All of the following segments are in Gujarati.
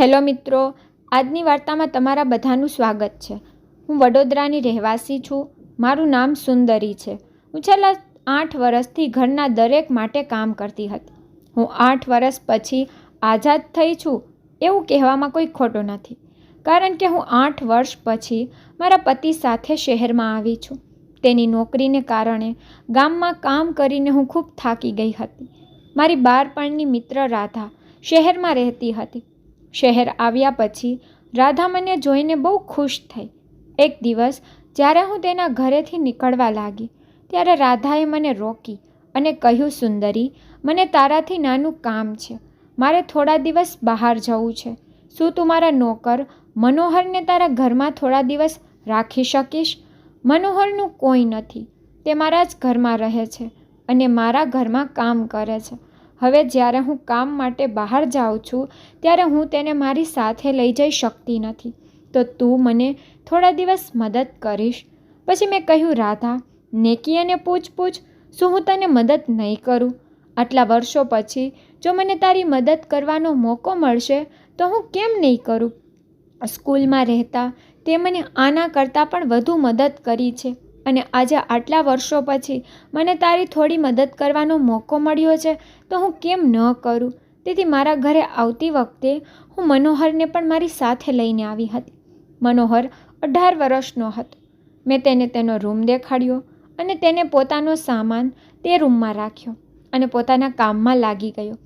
હેલો મિત્રો, આજની વાર્તામાં તમારા બધાનું સ્વાગત છે. હું વડોદરાની રહેવાસી છું. મારું નામ સુંદરી છે. હું છેલ્લા આઠ વર્ષથી ઘરના દરેક માટે કામ કરતી હતી. હું આઠ વર્ષ પછી આઝાદ થઈ છું એવું કહેવામાં કોઈ ખોટું નથી. કારણ કે હું આઠ વર્ષ પછી મારા પતિ સાથે શહેરમાં આવી છું. તેની નોકરીને કારણે ગામમાં કામ કરીને હું ખૂબ થાકી ગઈ હતી. મારી બાળપણની મિત્ર રાધા શહેરમાં રહેતી હતી. શહેર આવ્યા પછી રાધા મને જોઈને બહુ ખુશ થઈ. એક દિવસ જ્યારે હું તેના ઘરેથી નીકળવા લાગી, ત્યારે રાધાએ મને રોકી અને કહ્યું, સુંદરી, મને તારાથી નાનું કામ છે. મારે થોડા દિવસ બહાર જવું છે. શું તું મારા નોકર મનોહરને તારા ઘરમાં થોડા દિવસ રાખી શકીશ? મનોહરનું કોઈ નથી. તે મારા જ ઘરમાં રહે છે અને મારા ઘરમાં કામ કરે છે. હવે જ્યારે હું કામ માટે બહાર જાઉં છું, ત્યારે હું તેને મારી સાથે લઈ જઈ શકતી નથી. તો તું મને થોડા દિવસ મદદ કરીશ. પછી મેં કહ્યું, રાધા, નેકી અને પૂછપૂછ શું હું તને મદદ નહીં કરું? આટલા વર્ષો પછી જો મને તારી મદદ કરવાનો મોકો મળશે, તો હું કેમ નહીં કરું? સ્કૂલમાં રહેતા તે મને આના કરતાં પણ વધુ મદદ કરી છે. અને આજે આટલા વર્ષો પછી મને તારી થોડી મદદ કરવાનો મોકો મળ્યો છે, તો હું કેમ ન કરું? તેથી મારા ઘરે આવતી વખતે હું મનોહરને પણ મારી સાથે લઈને આવી હતી. મનોહર અઢાર વર્ષનો હતો. મેં તેને તેનો રૂમ દેખાડ્યો અને તેને પોતાનો સામાન તે રૂમમાં રાખ્યો અને પોતાના કામમાં લાગી ગયો.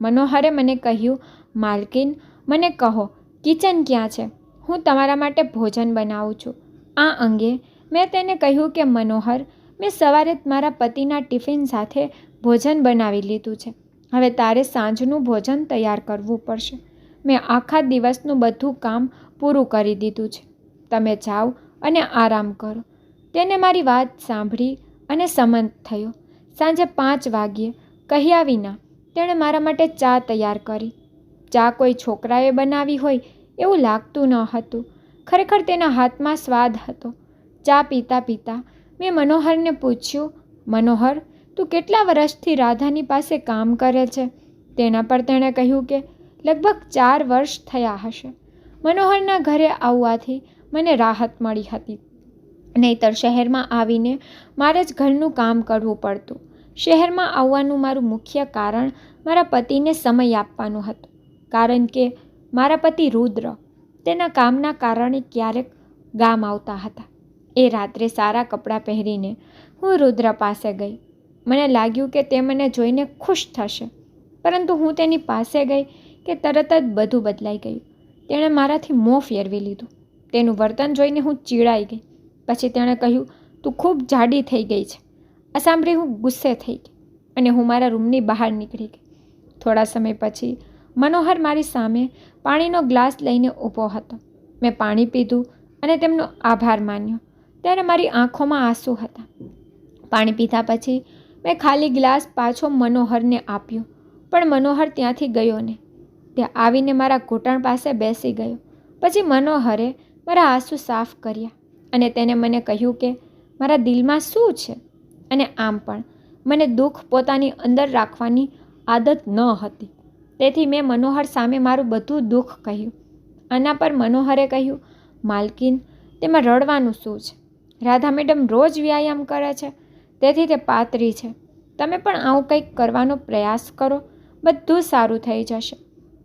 મનોહરે મને કહ્યું, માલકીન, મને કહો, કિચન ક્યાં છે? હું તમારા માટે ભોજન બનાવું છું. આ અંગે મેં તેને કહ્યું કે, મનોહર, મેં સવારે મારા પતિના ટિફિન સાથે ભોજન બનાવી લીધું છે. હવે તારે સાંજનું ભોજન તૈયાર કરવું પડશે. મેં આખા દિવસનું બધું કામ પૂરું કરી દીધું છે. તમે જાઓ અને આરામ કરો. તેને મારી વાત સાંભળી અને સંમત થયો. સાંજે પાંચ વાગ્યે કહ્યા વિના તેણે મારા માટે ચા તૈયાર કરી. ચા કોઈ છોકરાએ બનાવી હોય એવું લાગતું ન હતું. ખરેખર તેના હાથમાં સ્વાદ હતો. ચા પીતા પીતા. મેં મનોહરને પૂછ્યું, મનોહર, તું કેટલા વર્ષથી રાધાની પાસે કામ કરે છે? તેના પર તેણે કહ્યું કે, લગભગ ચાર વર્ષ થયા હશે. મનોહરના ઘરે આવવાથી મને રાહત મળી હતી. નહીંતર શહેરમાં આવીને મારે જ ઘરનું કામ કરવું પડતું. શહેરમાં આવવાનું મારું મુખ્ય કારણ મારા પતિને સમય આપવાનું હતું. કારણ કે મારા પતિ રુદ્ર. તેના કામના કારણે ક્યારેક ગામ આવતા હતા. એ રાત્રે સારા કપડાં પહેરીને હું રુદ્ર પાસે ગઈ. મને લાગ્યું કે તે મને જોઈને ખુશ થશે. પરંતુ હું તેની પાસે ગઈ કે તરત જ બધું બદલાઈ ગયું. તેણે મારાથી મોં ફેરવી લીધું. તેનું વર્તન જોઈને હું ચીડાઈ ગઈ. પછી તેણે કહ્યું, તું ખૂબ જાડી થઈ ગઈ છે. આ સાંભળી હું ગુસ્સે થઈ ગઈ અને હું મારા રૂમની બહાર નીકળી ગઈ. થોડા સમય પછી મનોહર મારી સામે પાણીનો ગ્લાસ લઈને ઊભો હતો. મેં પાણી પીધું અને તેમનો આભાર માન્યો. ત્યારે મારી આંખોમાં આંસુ હતા. પાણી પીધા પછી મેં ખાલી ગ્લાસ પાછો મનોહરને આપ્યો, પણ મનોહર ત્યાંથી ગયો ને ત્યાં આવીને મારા ઘૂંટણ પાસે બેસી ગયો. પછી મનોહરે મારા આંસુ સાફ કર્યા અને તેને મને કહ્યું કે, મારા દિલમાં શું છે? અને આમ પણ, મને દુઃખ પોતાની અંદર રાખવાની આદત ન હતી. તેથી મેં મનોહર સામે મારું બધું દુઃખ કહ્યું. આના પર મનોહરે કહ્યું, માલકીન, તેમાં રડવાનું શું છે? રાધા મેડમ રોજ વ્યાયામ કરે છે. તેથી તે પાતરી છે. તમે પણ આવું કંઈક કરવાનો પ્રયાસ કરો. બધું સારું થઈ જશે.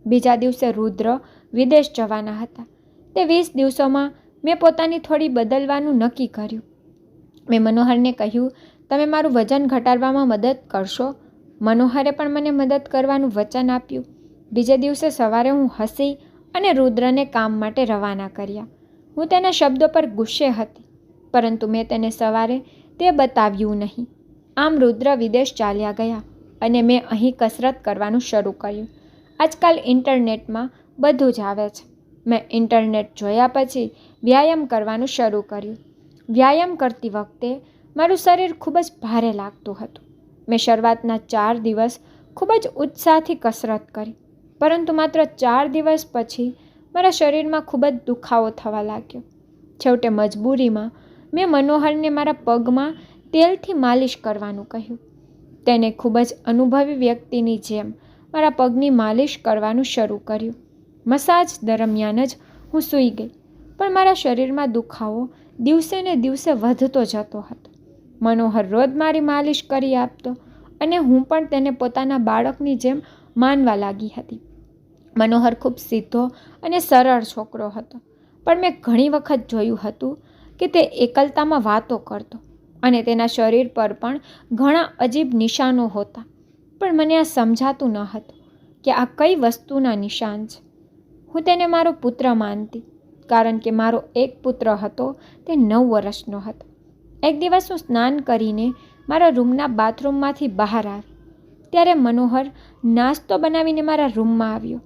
બીજા દિવસે રુદ્ર વિદેશ જવાના હતા. તે વીસ દિવસોમાં મેં પોતાની થોડી બદલવાનું નક્કી કર્યું. મેં મનોહરને કહ્યું, તમે મારું વજન ઘટાડવામાં મદદ કરશો. મનોહરે પણ મને મદદ કરવાનું વચન આપ્યું. બીજે દિવસે સવારે હું હસી અને રુદ્રને કામ માટે રવાના કર્યા. હું તેના શબ્દો પર ગુસ્સે હતી. પરંતુ મેં તેને સવારે તે બતાવ્યું નહીં. આમ રુદ્ર વિદેશ ચાલ્યા ગયા અને મેં અહીં કસરત કરવાનું શરૂ કર્યું. આજકાલ ઇન્ટરનેટમાં બધું જ આવે છે. મેં ઇન્ટરનેટ જોયા પછી વ્યાયામ કરવાનું શરૂ કર્યું. વ્યાયામ કરતી વખતે મારું શરીર ખૂબ જ ભારે લાગતું હતું. મેં શરૂઆતના ચાર દિવસ ખૂબ જ ઉત્સાહથી કસરત કરી, પરંતુ માત્ર ચાર દિવસ પછી મારા શરીરમાં ખૂબ જ દુખાવો થવા લાગ્યો. છેવટે મજબૂરીમાં મેં મનોહરને મારા પગમાં તેલથી માલિશ કરવાનું કહ્યું. તેને ખૂબ જ અનુભવી વ્યક્તિની જેમ મારા પગની માલિશ કરવાનું શરૂ કર્યું. મસાજ દરમિયાન જ હું સૂઈ ગઈ, પણ મારા શરીરમાં દુખાવો દિવસે ને દિવસે વધતો જતો હતો. મનોહર રોજ મારી માલિશ કરી આપતો અને હું પણ તેને પોતાના બાળકની જેમ માનવા લાગી હતી. મનોહર ખૂબ સીધો અને સરળ છોકરો હતો, પણ મેં ઘણી વખત જોયું હતું કે તે એકલતામાં વાતો કરતો અને તેના શરીર પર પણ ઘણા અજીબ નિશાનો હતા. પણ મને આ સમજાતું ન હતું કે આ કઈ વસ્તુના નિશાન છે. હું તેને મારો પુત્ર માનતી, કારણ કે મારો એક પુત્ર હતો તે નવ વર્ષનો હતો. એક દિવસ હું સ્નાન કરીને મારા રૂમના બાથરૂમમાંથી બહાર આવી. ત્યારે મનોહર નાસ્તો બનાવીને મારા રૂમમાં આવ્યો.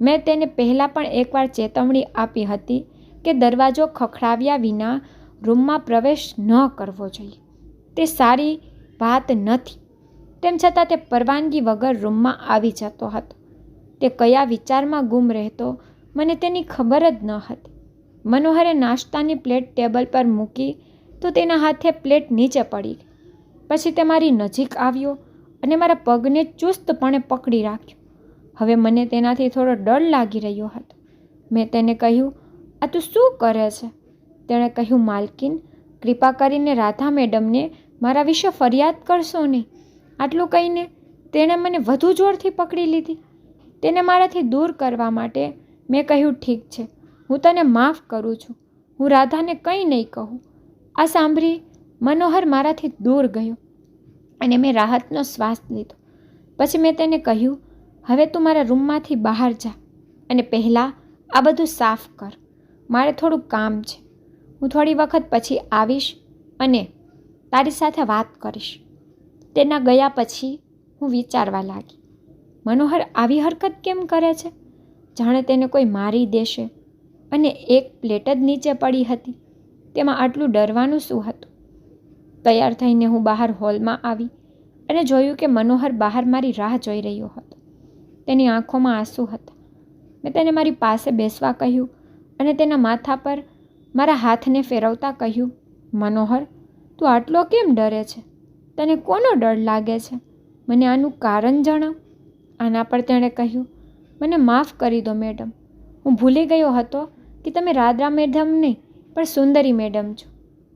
મેં તેને પહેલાં પણ એકવાર ચેતવણી આપી હતી કે દરવાજો ખખડાવ્યા વિના રૂમમાં પ્રવેશ ન કરવો જોઈએ. તે સારી વાત નથી. તેમ છતાં તે પરવાનગી વગર રૂમમાં આવી જતો હતો. તે કયા વિચારમાં ગુમ રહેતો મને તેની ખબર જ ન હતી. મનોહરે નાસ્તાની પ્લેટ ટેબલ પર મૂકી તો તેના હાથે પ્લેટ નીચે પડી ગઈ. પછી તે મારી નજીક આવ્યો અને મારા પગને ચુસ્તપણે પકડી રાખ્યો. હવે મને તેનાથી થોડો ડર લાગી રહ્યો હતો. મેં તેને કહ્યું આ તું શું કરે છે? તેણે કહ્યું, માલકીન, કૃપા કરીને રાધા મેડમને મારા વિશે ફરિયાદ કરશો નહીં. આટલું કહીને તેણે મને વધુ જોરથી પકડી લીધી. તેને મારાથી દૂર કરવા માટે મેં કહ્યું, ઠીક છે, હું તને માફ કરું છું. હું રાધાને કંઈ નહીં કહું. આ સાંભળી મનોહર મારાથી દૂર ગયો અને મેં રાહતનો શ્વાસ લીધો. પછી મેં તેને કહ્યું, હવે તું મારા રૂમમાંથી બહાર જા અને પહેલાં આ બધું સાફ કર. મારે થોડું કામ છે. હું થોડી વખત પછી આવીશ અને તારી સાથે વાત કરીશ. તેના ગયા પછી હું વિચારવા લાગી. મનોહર આવી હરકત કેમ કરે છે? જાણે તેને કોઈ મારી દેશે. અને એક પ્લેટ જ નીચે પડી હતી. તેમાં આટલું ડરવાનું શું હતું? તૈયાર થઈને હું બહાર હોલમાં આવી અને જોયું કે મનોહર બહાર મારી રાહ જોઈ રહ્યો હતો. તેની આંખોમાં આંસુ હતા. મેં તેને મારી પાસે બેસવા કહ્યું અને તેના માથા પર મારા હાથને ફેરવતા કહ્યું, મનોહર, તું આટલો કેમ ડરે છે? તને કોનો ડર લાગે છે? મને આનું કારણ જણાવ. આના પર તેણે કહ્યું, મને માફ કરી દો, મેડમ. હું ભૂલી ગયો હતો કે તમે રાધા મેડમ નહીં, પણ સુંદરી મેડમ છો.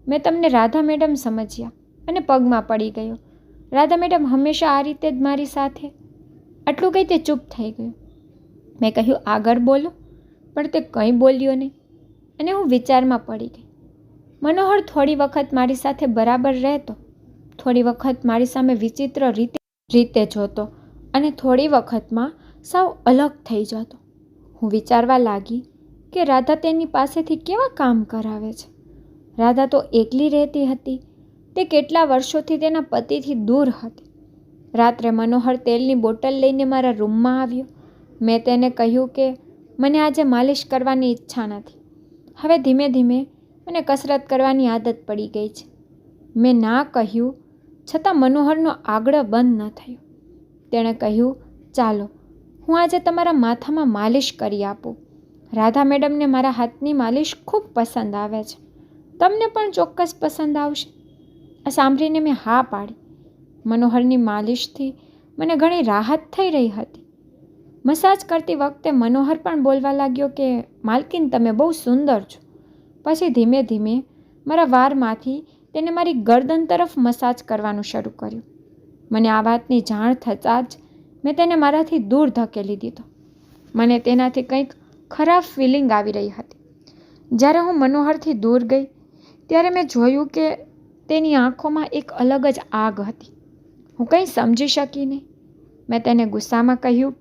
મેં તમને રાધા મેડમ સમજ્યા અને પગમાં પડી ગયો. રાધા મેડમ હંમેશા આ રીતે જ મારી સાથે. આટલું કંઈ તે ચૂપ થઈ ગયું. મેં કહ્યું, આગળ બોલો. પણ તે કંઈ બોલ્યો નહીં. અને હું વિચારમાં પડી ગઈ. મનોહર થોડી વખત મારી સાથે બરાબર રહેતો. થોડી વખત મારી સામે વિચિત્ર રીતે રીતે જોતો અને થોડી વખતમાં સાવ અલગ થઈ જતો. હું વિચારવા લાગી કે રાધા તેની પાસેથી કેવા કામ કરાવે છે? રાધા તો એકલી રહેતી હતી. તે કેટલા વર્ષોથી તેના પતિથી દૂર હતી. રાત્રે મનોહર તેલની બોટલ લઈને મારા રૂમમાં આવ્યો. મેં તેને કહ્યું કે મને આજે માલિશ કરવાની ઈચ્છા નથી. હવે ધીમે ધીમે મને કસરત કરવાની આદત પડી ગઈ છે. મેં ના કહ્યું, છતાં મનોહરનો આગળ બંધ ન થયો. તેણે કહ્યું, ચાલો, હું આજે તમારા માથામાં માલિશ કરી આપું. રાધા મેડમને મારા હાથની માલિશ ખૂબ પસંદ આવે છે. તમને પણ ચોક્કસ પસંદ આવશે. આ સાંભળીને મેં હા પાડી. મનોહરની માલિશથી મને ઘણી રાહત થઈ રહી હતી. મસાજ કરતી વખતે મનોહર પણ બોલવા લાગ્યો કે, માલકીન, તમે બહુ સુંદર છો. પછી ધીમે ધીમે મારા વારમાંથી તેને મારી ગરદન તરફ મસાજ કરવાનું શરૂ કર્યું. મને આ વાતની જાણ થતાં જ મેં તેને મારાથી દૂર ધકેલી દીધો. મને તેનાથી કંઈક ખરાબ ફિલિંગ આવી રહી હતી. જ્યારે હું મનોહરથી દૂર ગઈ, ત્યારે મેં જોયું કે તેની આંખોમાં એક અલગ જ આગ હતી. હું કંઈ સમજી શકી નહીં. મેં તેને ગુસ્સામાં કહ્યું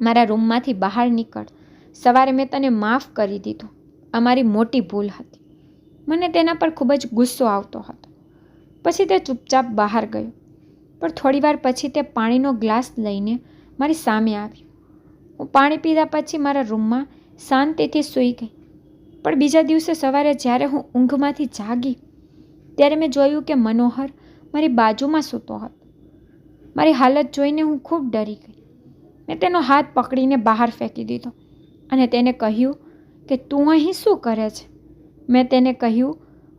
મારા રૂમમાંથી બહાર નીકળ. સવારે મેં તને માફ કરી દીધો. અમારી મોટી ભૂલ હતી. મને તેના પર ખૂબ જ ગુસ્સો આવતો હતો. પછી તે ચૂપચાપ બહાર ગયો. પણ થોડીવાર પછી તે પાણીનો ગ્લાસ લઈને મારી સામે આવ્યો હું પાણી પીધા પછી મારા રૂમમાં શાંતિથી સૂઈ ગઈ. પણ બીજા દિવસે સવારે જ્યારે હું ઊંઘમાંથી જાગી, ત્યારે મેં જોયું કે મનોહર મારી બાજુમાં સૂતો હતો. મારી હાલત જોઈને હું ખૂબ ડરી ગઈ. મેં તેનો હાથ પકડીને બહાર ફેંકી દીધો. અને તેને કહ્યું કે તું અહીં શું કરે છે? મેં તેને કહ્યું,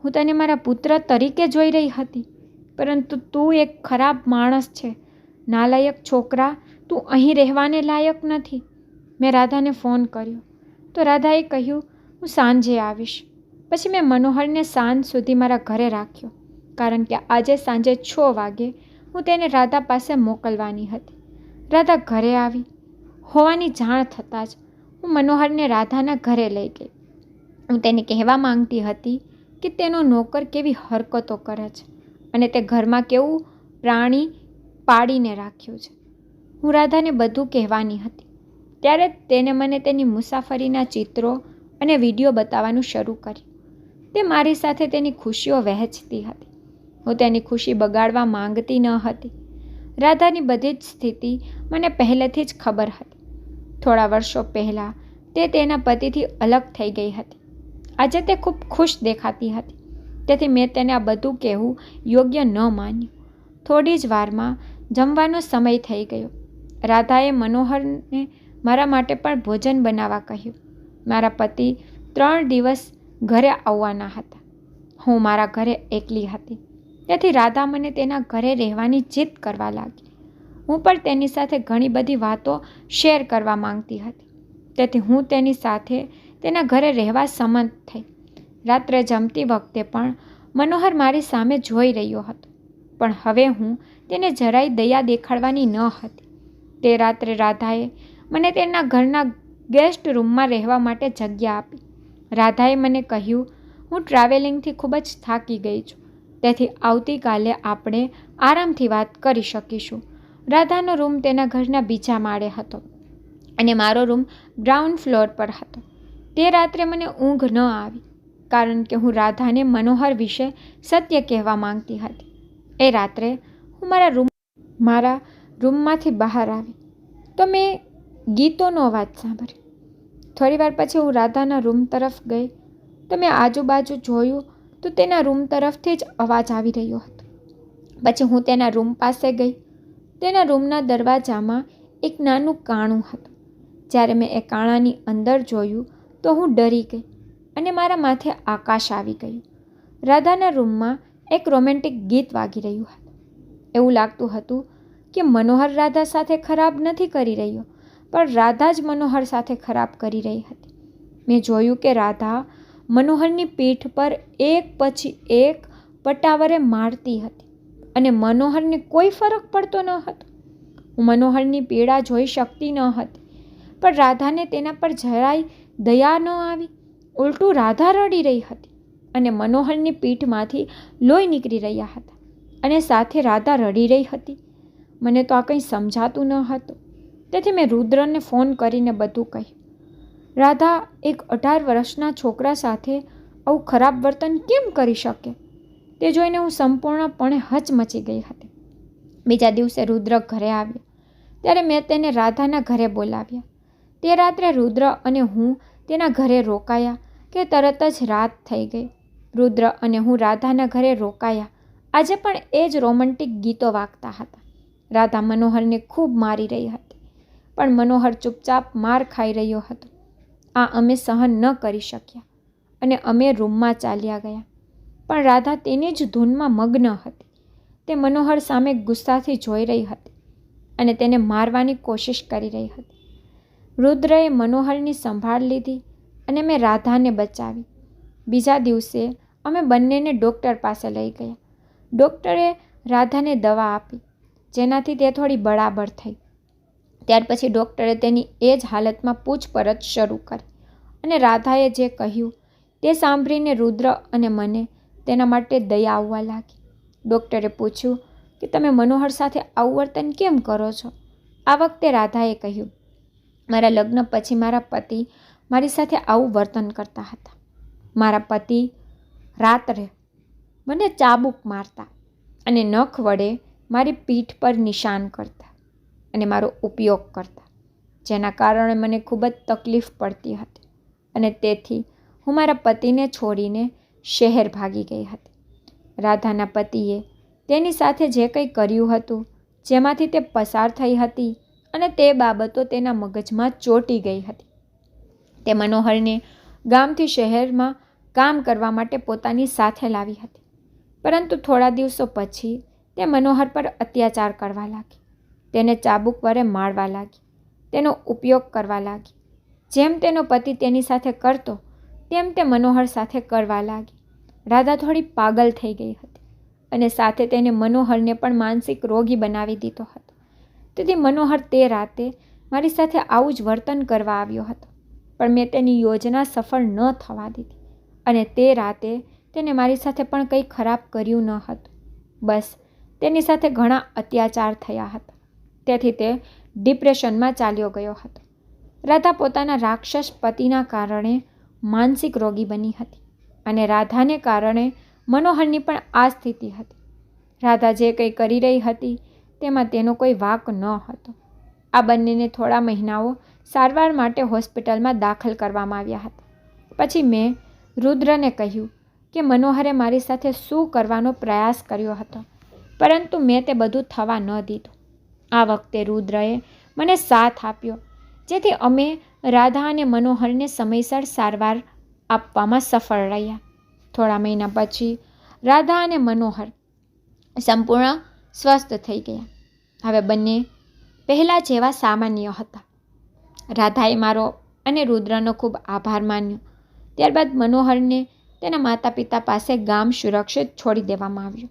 હું તને મારા પુત્ર તરીકે જોઈ રહી હતી, પરંતુ તું એક ખરાબ માણસ છે, નાલાયક છોકરા, તું અહીં રહેવાને લાયક નથી. મેં રાધાને ફોન કર્યો. તો રાધાએ કહ્યું, હું સાંજે આવીશ. પછી મેં મનોહરને સાંજ સુધી મારા ઘરે રાખ્યો, કારણ કે આજે સાંજે છ વાગે હું તેને રાધા પાસે મોકલવાની હતી. રાધા ઘરે આવી. હોવાની જાણ થતાં જ હું મનોહરને રાધાના ઘરે લઈ ગઈ. હું તેને કહેવા માંગતી હતી કે તેનો નોકર કેવી હરકતો કરે છે અને તે ઘરમાં કેવું પ્રાણી પાડીને રાખ્યું છે. હું રાધાને બધું કહેવાની હતી. ત્યારે તેને મને તેની મુસાફરીના ચિત્રો અને વીડિયો બતાવવાનું શરૂ કર્યું. તે મારી સાથે તેની ખુશીઓ વહેંચતી હતી. હું તેની ખુશી બગાડવા માંગતી ન હતી. રાધાની બધી જ સ્થિતિ મને પહેલેથી જ ખબર હતી. થોડા વર્ષો પહેલાં તે તેના પતિથી અલગ થઈ ગઈ હતી. આજે તે ખૂબ ખુશ દેખાતી હતી. તેથી મેં તેને આ બધું કહેવું યોગ્ય ન માન્યું. થોડી જ વારમાં જમવાનો સમય થઈ ગયો. રાધાએ મનોહરને મારા માટે પણ ભોજન બનાવવા કહ્યું. મારા પતિ ત્રણ દિવસ ઘરે આવવાના હતા. હું મારા ઘરે એકલી હતી. તેથી રાધા મને તેના ઘરે રહેવાની જીદ કરવા લાગી. હું પણ તેની સાથે ઘણી બધી વાતો શેર કરવા માંગતી હતી. તેથી હું તેની સાથે તેના ઘરે રહેવા સંમત થઈ. રાત્રે જમતી વખતે પણ મનોહર મારી સામે જોઈ રહ્યો હતો. પણ હવે હું તેને જરાય દયા દેખાડવાની ન હતી. તે રાત્રે રાધાએ મને તેના ઘરના ગેસ્ટ રૂમમાં રહેવા માટે જગ્યા આપી. રાધાએ મને કહ્યું, હું ટ્રાવેલિંગથી ખૂબ જ થાકી ગઈ છું. તેથી આવતીકાલે આપણે આરામથી વાત કરી શકીશું. રાધાનો રૂમ તેના ઘરના બીજા માળે હતો અને મારો રૂમ ગ્રાઉન્ડ ફ્લોર પર હતો. તે રાત્રે મને ઊંઘ ન આવી, કારણ કે હું રાધાને મનોહર વિશે સત્ય કહેવા માંગતી હતી. એ રાત્રે હું મારા રૂમ મારા રૂમમાંથી બહાર આવી. તો મેં ગીતોનો અવાજ સાંભળ્યો. થોડી વાર પછી હું રાધાના રૂમ તરફ ગઈ. તો મેં આજુબાજુ જોયું તો તેના રૂમ તરફથી જ અવાજ આવી રહ્યો હતો. પછી હું તેના રૂમ પાસે ગઈ. તેના રૂમના દરવાજામાં એક નાનું કાણું હતું. જ્યારે મેં એ કાણાની અંદર જોયું તો હું ડરી ગઈ અને મારા માથે આકાશ આવી ગયું. રાધાના રૂમમાં એક રોમેન્ટિક ગીત વાગી રહ્યું હતું. એવું લાગતું હતું કે મનોહર રાધા સાથે ખરાબ નથી કરી રહ્યો, પણ રાધા જ મનોહર સાથે ખરાબ કરી રહી હતી. મેં જોયું કે રાધા મનોહરની પીઠ પર એક પછી એક પટાવરે મારતી હતી અને મનોહરને કોઈ ફરક પડતો ન હતો. હું મનોહરની પીડા જોઈ શકતી ન હતી, પણ રાધાને તેના પર જરાય દયા ન આવી. ઉલટું રાધા રડી રહી હતી અને મનોહરની પીઠમાંથી લોહી નીકળી રહ્યા હતા અને સાથે રાધા રડી રહી હતી. મને તો આ કંઈ સમજાતું ન હતું. તેથી મેં રુદ્રને ફોન કરીને બધું કહ્યું. રાધા એક અઢાર વર્ષના છોકરા સાથે આવું ખરાબ વર્તન કેમ કરી શકે? તે જોઈને હું સંપૂર્ણપણે હચમચી ગઈ હતી. બીજા દિવસે રુદ્ર ઘરે આવ્યો. ત્યારે મેં તેને રાધાના ઘરે બોલાવ્યા. તે રાત્રે રુદ્ર અને હું તેના ઘરે રોકાયા કે તરત જ રાત થઈ ગઈ. રુદ્ર અને હું રાધાના ઘરે રોકાયા. આજે પણ એ જ રોમેન્ટિક ગીતો વાગતા હતા. રાધા મનોહરને ખૂબ મારી રહી હતી. પણ મનોહર ચૂપચાપ માર ખાઈ રહ્યો હતો. આ અમે સહન ન કરી શક્યા અને અમે રૂમમાં ચાલ્યા ગયા. પણ રાધા તેની જ ધૂનમાં મગ્ન હતી. તે મનોહર સામે ગુસ્સાથી જોઈ રહી હતી અને તેને મારવાની કોશિશ કરી રહી હતી. રુદ્રએ મનોહરની સંભાળ લીધી અને મેં રાધાને બચાવી. બીજા દિવસે અમે બંનેને ડૉક્ટર પાસે લઈ ગયા. ડૉક્ટરે રાધાને દવા આપી, જેનાથી તે થોડી બરાબર થઈ. ત્યાર પછી ડૉક્ટરે તેની એ જ હાલતમાં પૂછપરછ શરૂ કરી. અને રાધાએ જે કહ્યું તે સાંભળીને રુદ્ર અને મને તેના માટે દયા આવવા લાગી. ડૉક્ટરે પૂછ્યું કે તમે મનોહર સાથે આવું વર્તન કેમ કરો છો? આ વખતે રાધાએ કહ્યું, મારા લગ્ન પછી મારા પતિ મારી સાથે આવું વર્તન કરતા હતા. મારા પતિ રાત્રે મને ચાબુક મારતા અને નખ વડે મારી પીઠ પર નિશાન કરતા. અને મારો ઉપયોગ કરતા. જેના કારણે મને ખૂબ જ તકલીફ પડતી હતી અને તેથી હું મારા પતિને છોડીને શહેર ભાગી ગઈ હતી. રાધાના પતિએ તેની સાથે જે કંઈ કર્યું હતું, જેમાંથી તે પસાર થઈ હતી અને તે બાબતો તેના મગજમાં ચોંટી ગઈ હતી. તે મનોહરને ગામથી શહેરમાં કામ કરવા માટે પોતાની સાથે લાવી હતી. પરંતુ થોડા દિવસો પછી તે મનોહર પર અત્યાચાર કરવા લાગી. તેને ચાબુક વડે મારવા લાગી. તેનો ઉપયોગ કરવા લાગી. જેમ તેનો પતિ તેની સાથે કરતો, તેમ તે મનોહર સાથે કરવા લાગી. રાધા થોડી પાગલ થઈ ગઈ હતી અને સાથે તેને મનોહરને પણ માનસિક રોગી બનાવી દીધો હતો. તેથી મનોહર તે રાતે મારી સાથે આવું જ વર્તન કરવા આવ્યો હતો. પણ મેં તેની યોજના સફળ ન થવા દીધી અને તે રાતે તેને મારી સાથે પણ કંઈ ખરાબ કર્યું ન હતું. બસ, તેની સાથે ઘણા અત્યાચાર થયા હતા. તેથી તે ડિપ્રેશનમાં ચાલ્યો ગયો હતો. રાધા પોતાના રાક્ષસ પતિના કારણે માનસિક રોગી બની હતી અને રાધાને કારણે મનોહરની પણ આ સ્થિતિ હતી. રાધા જે કંઈ કરી રહી હતી તેમાં તેનો કોઈ વાક ન હતો. આ બંનેને થોડા મહિનાઓ સારવાર માટે હોસ્પિટલમાં દાખલ કરવામાં આવ્યા હતા. પછી મેં રુદ્રને કહ્યું કે મનોહરે મારી સાથે શું કરવાનો પ્રયાસ કર્યો હતો, પરંતુ મેં તે બધું થવા ન દીધું. આ વખતે રુદ્રએ મને સાથ આપ્યો, જેથી અમે રાધા અને મનોહરને સમયસર સારવાર આપવામાં સફળ રહ્યા. થોડા મહિના પછી રાધા અને મનોહર સંપૂર્ણ સ્વસ્થ થઈ ગયા. હવે બંને પહેલાં જેવા સામાન્ય હતા. રાધાએ મારો અને રુદ્રનો ખૂબ આભાર માન્યો. ત્યારબાદ મનોહરને તેના માતા પિતા પાસે ગામ સુરક્ષિત છોડી દેવામાં આવ્યું.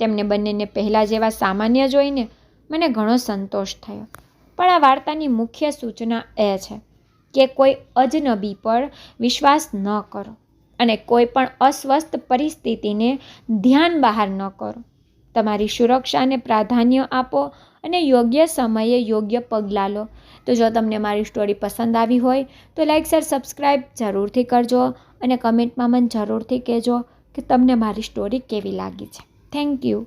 તેમને બંનેને પહેલાં જેવા સામાન્ય જોઈને મને ઘણો સંતોષ થયો. પણ આ વાર્તાની મુખ્ય સૂચના એ છે કે કોઈ અજનબી પર વિશ્વાસ ન કરો અને કોઈ પણ અસ્વસ્થ પરિસ્થિતિને ધ્યાન બહાર ન કરો. તમારી સુરક્ષાને પ્રાધાન્ય આપો અને યોગ્ય સમયે યોગ્ય પગલાં લો. તો જો તમને મારી સ્ટોરી પસંદ આવી હોય, તો લાઈક, શેર સબસ્ક્રાઈબ જરૂરથી કરજો અને કમેન્ટમાં મને જરૂરથી કહેજો કે તમને મારી સ્ટોરી કેવી લાગી છે. Thank you.